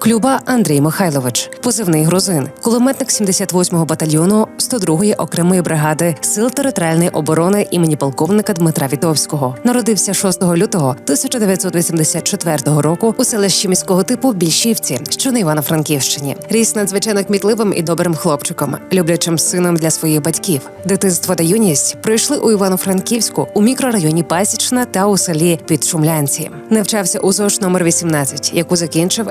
Клюба Андрій Михайлович, позивний грузин, кулеметник 78-го батальйону 102-ї окремої бригади сил територіальної оборони імені полковника Дмитра Вітовського. Народився 6 лютого 1984 року у селищі міського типу Більшівці, що на Івано-Франківщині. Ріс надзвичайно кмітливим і добрим хлопчиком, люблячим сином для своїх батьків. Дитинство та юність пройшли у Івано-Франківську у мікрорайоні Пасічна та у селі Підшумлянці. Навчався у ЗОШ номер 18, яку закінчив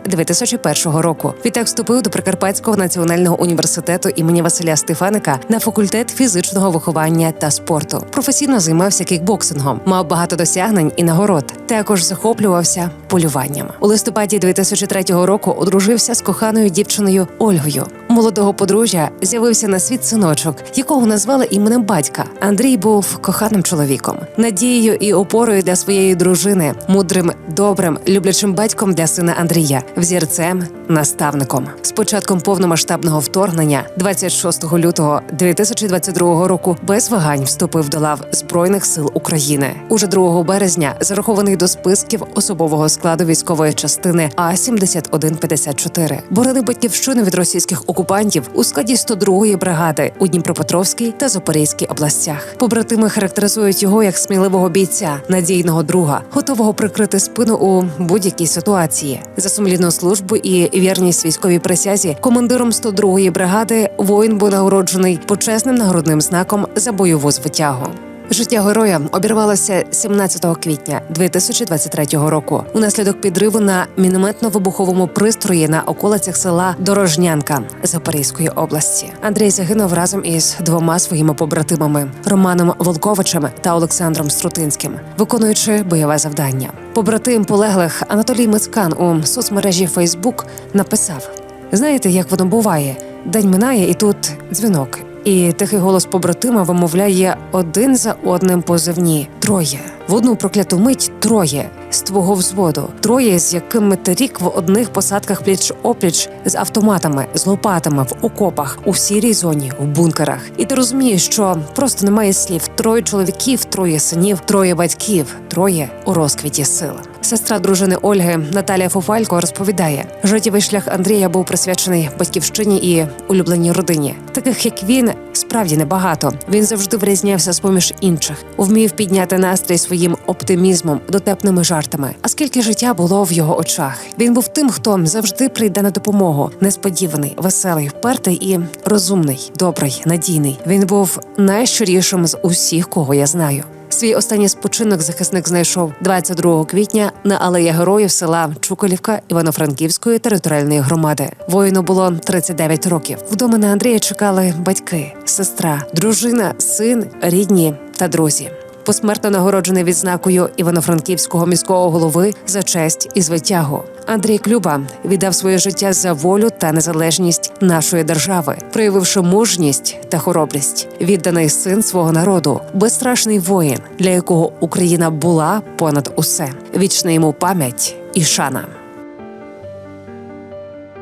2001 року. Відтак вступив до Прикарпатського національного університету імені Василя Стефаника на факультет фізичного виховання та спорту. Професійно займався кікбоксингом, мав багато досягнень і нагород. Також захоплювався полюванням. У листопаді 2003 року одружився з коханою дівчиною Ольгою. Молодого подружжя з'явився на світ синочок, якого назвали іменем батька. Андрій був коханим чоловіком, надією і опорою для своєї дружини, мудрим, добрим, люблячим батьком для сина Андрія, взірцем, наставником. З початком повномасштабного вторгнення, 26 лютого 2022 року, без вагань вступив до лав збройних сил України. Уже 2 березня зарахований до списків особового складу військової частини А 7154 Боронив батьківщину від російських окупантів у складі 102-ї бригади у Дніпропетровській та Запорізькій областях. Побратими характеризують його як сміливого бійця, надійного друга, готового прикрити спину у будь-якій ситуації. За сумлінну службу і вірність військовій присязі командиром 102-ї бригади воїн був нагороджений почесним нагородним знаком за бойову звитягу. Життя героя обірвалося 17 квітня 2023 року унаслідок підриву на мінометно-вибуховому пристрої на околицях села Дорожнянка Запорізької області. Андрій загинув разом із двома своїми побратимами Романом Волковичем та Олександром Струтинським, виконуючи бойове завдання. Побратим полеглих Анатолій Мицкан у соцмережі Фейсбук написав: Знаєте, як воно буває? День минає, і тут дзвінок. І тихий голос побратима вимовляє один за одним позивні троє. В одну прокляту мить троє з твого взводу, троє, з якими ти рік в одних посадках пліч опліч з автоматами, з лопатами в окопах, у сірій зоні, в бункерах. І ти розумієш, що просто немає слів: троє чоловіків, троє синів, троє батьків, троє у розквіті сил. Сестра дружини Ольги Наталія Фуфалько розповідає, життєвий шлях Андрія був присвячений батьківщині і улюбленій родині. Таких як він справді небагато. Він завжди вирізнявся з поміж інших, вмів підняти настрій своїм оптимізмом, дотепними жартами. А скільки життя було в його очах? Він був тим, хто завжди прийде на допомогу, несподіваний, веселий, впертий і розумний, добрий, надійний. Він був найщирішим з усіх, кого я знаю. Свій останній спочинок захисник знайшов 22 квітня на алеї героїв села Чуколівка Івано-Франківської територіальної громади. Воїну було 39 років. Вдома на Андрія чекали батьки, сестра, дружина, син, рідні та друзі. Посмертно нагороджений відзнакою Івано-Франківського міського голови за честь і звитягу. Андрій Клюба віддав своє життя за волю та незалежність нашої держави, проявивши мужність та хоробрість, відданий син свого народу, безстрашний воїн, для якого Україна була понад усе. Вічна йому пам'ять і шана.